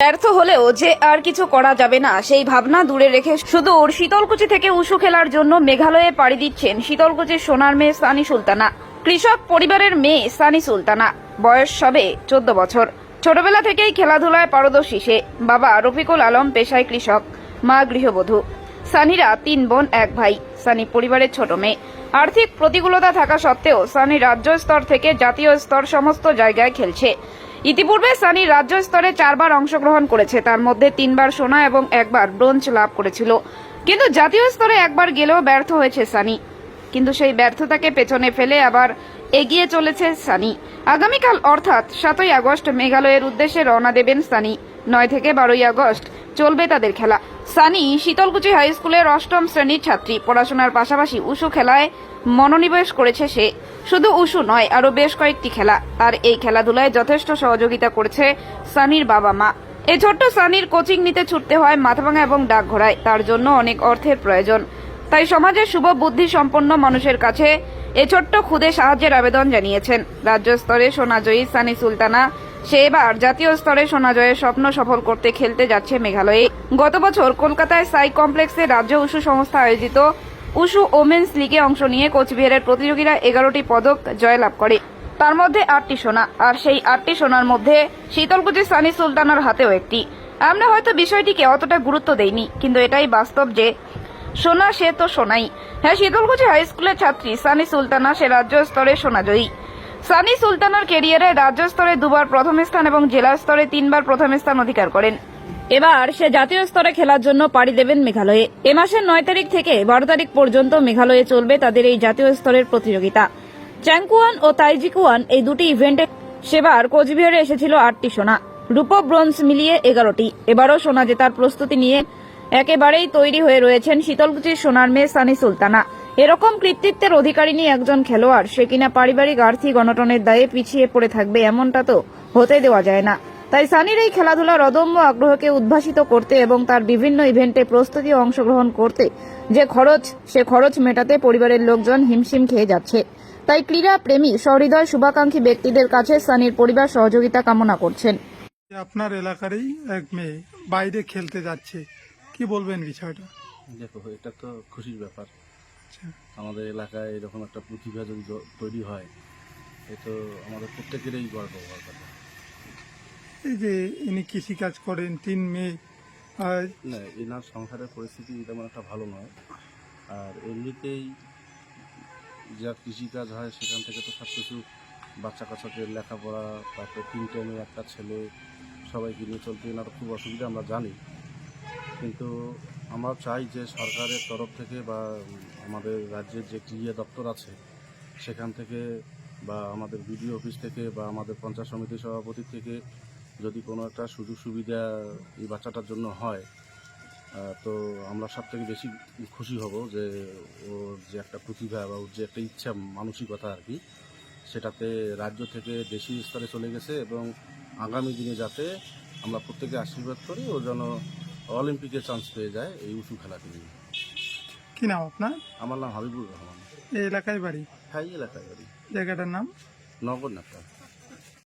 ব্যর্থ হলেও যে আর কিছু করা যাবে না, সেই ভাবনা দূরে রেখে ওর শীতলকুচি থেকে উশু খেলার জন্য মেঘালয়ে পাড়ি দিচ্ছেন শীতলকুচির সোনার মেয়ে সানি সুলতানা, কৃষক পরিবারের মেয়ে সানি সুলতানা। বয়স সবে চোদ্দ বছর। ছোটবেলা থেকেই খেলাধুলায় পারদর্শী সে। বাবা রফিকুল আলম পেশায় কৃষক, মা গৃহবধূ। সানিরা তিন বোন, এক ভাই। সানি পরিবারের ছোট মেয়ে। আর্থিক প্রতিকূলতা থাকা সত্ত্বেও সানি রাজ্য স্তর থেকে জাতীয় স্তর সমস্ত জায়গায় খেলছে। ইতিপূর্বে সানি রাজ্য স্তরে চারবার অংশগ্রহণ করেছে। তার মধ্যে তিনবার সোনা এবং একবার ব্রোঞ্জ লাভ করেছিল। কিন্তু জাতীয় স্তরে একবার গেলেও ব্যর্থ হয়েছে সানি। কিন্তু সেই ব্যর্থতাকে পেছনে ফেলে আবার এগিয়ে চলেছে সানি। আগামীকাল অর্থাৎ সাতই আগস্ট মেঘালয়ের উদ্দেশ্যে রওনা দেবেন সানি। নয় থেকে বারোই আগস্ট চলবে তাদের খেলা। সানি শীতলকুচি হাই স্কুলের অষ্টম শ্রেণির ছাত্রী। পড়াশোনার পাশাপাশি উশু খেলায় মনোনিবেশ করেছে সে। শুধু উশু নয় আরও বেশ কয়েকটি খেলা। আর এই খেলাধুলায় যথেষ্ট সহযোগিতা করেছে সানির বাবা মা। এই ছোট্ট সানির কোচিং নিতে ছুটতে হয় মাথাভাঙা এবং ডাকঘোড়ায়। তার জন্য অনেক অর্থের প্রয়োজন। তাই সমাজের শুভ বুদ্ধি সম্পন্ন মানুষের কাছে এ ছোট্ট খুদে সাহায্যের আবেদন জানিয়েছেন। রাজ্য স্তরে সোনাজয়ী সানি সুলতানা সে এবার জাতীয় স্তরে সোনা জয়ের স্বপ্ন সফল করতে খেলতে যাচ্ছে মেঘালয়ে। গত বছর কলকাতায় সাই কমপ্লেক্সে রাজ্য উশু সংস্থা আয়োজিত উশু ওমেন্স লিগে অংশ নিয়ে কোচবিহারের প্রতিযোগীরা এগারোটি পদক জয়লাভ করে। তার মধ্যে আটটি সোনা, আর সেই আটটি সোনার মধ্যে শীতলকুচি সানি সুলতানার হাতেও একটি। আমরা হয়তো বিষয়টিকে অতটা গুরুত্ব দেইনি, কিন্তু এটাই বাস্তব যে সোনা সে তো সোনাই। হ্যাঁ শীতলকুচি হাই স্কুলের ছাত্রী সানি সুলতানা সে রাজ্য স্তরে সোনাজয়ী সানি সুলতানার কেরিয়ারে রাজ্য স্তরে দুবার প্রথম স্থান এবং জেলা স্তরে তিনবার প্রথম স্থান অধিকার করেন। এবার সে জাতীয় স্তরে খেলার জন্য পাড়ি দেবেন মেঘালয়ে। এ মাসের নয় তারিখ থেকে বারো তারিখ পর্যন্ত মেঘালয়ে চলবে তাদের এই জাতীয় স্তরের প্রতিযোগিতা। চ্যাংকুয়ান ও তাইজিকুয়ান এই দুটি ইভেন্টে সেবার কোচবিহারে এসেছিল আটটি সোনা। রূপ ব্রোঞ্জ মিলিয়ে এগারোটি। এবারও সোনা জেতার প্রস্তুতি নিয়ে একেবারেই তৈরি হয়ে রয়েছেন শীতলকুচির সোনার মেয়ে সানি সুলতানা। এরকম কৃতিত্বের অধিকারিণী একজন খেলোয়াড় সে কিনা পারিবারিক আর্থিক অনটনের দায়ে পিছিয়ে পড়ে থাকবে এমনটা তো হতে দেওয়া যায় না। তাই সানির এই খেলাধুলার অদম্য আগ্রহকে উদ্ভাসিত করতে এবং তার বিভিন্ন ইভেন্টে প্রস্তুতি অংশগ্রহণ করতে যে খরচ সে খরচ মেটাতে পরিবারের লোকজন হিমশিম খেয়ে যাচ্ছে। তাই ক্রীড়া প্রেমী সহৃদয় শুভাকাঙ্ক্ষী ব্যক্তিদের কাছে সানির পরিবার সহযোগিতা কামনা করছেন। আপনার এলাকারই এক মেয়ে বাইরে খেলতে যাচ্ছে কি বলবেন বিষয়টা? দেখো এটা তো খুশির ব্যাপার। আমাদের এলাকায় এরকম একটা প্রতিভা যদি তৈরি হয় এ তো আমাদের প্রত্যেকেরই গর্ব হওয়ার কথা এই যে ইনি কৃষিকাজ করেন তিন মেয়ে আর না এনার সংসারের পরিস্থিতি তেমন একটা ভালো নয়। আর এমনিতেই যা কৃষিকাজ হয় সেখান থেকে তো সব কিছু বাচ্চা কাচ্চাদের লেখাপড়া তারপরে তিনটে মেয়ে একটা ছেলে সবাইকে নিয়ে চলতে এনার খুব অসুবিধা আমরা জানি। কিন্তু আমরা চাই যে সরকারের তরফ থেকে বা আমাদের রাজ্যের যে ক্রীড়া দপ্তর আছে, সেখান থেকে বা আমাদের বিডিও অফিস থেকে বা আমাদের পঞ্চায়েত সমিতির সভাপতি থেকে যদি কোনো একটা সুযোগ সুবিধা এই বাচ্চাটার জন্য হয় তো আমরা সব থেকে বেশি খুশি হব যে ওর যে একটা প্রতিভা বা ওর যে একটা ইচ্ছা মানসিকতা আর কি, সেটাতে রাজ্য থেকে দেশি স্তরে চলে গেছে এবং আগামী দিনে যাতে আমরা প্রত্যেকে আশীর্বাদ করি, ও যেন অলিম্পিকে চান্স পেয়ে যায় এই উঁচু খেলাটি নিয়ে কি নাম আপনার? আমার নাম হাবিবুর রহমান। এই এলাকায় বাড়ি? হাই এলাকায় বাড়ি। জায়গাটার নাম? নগর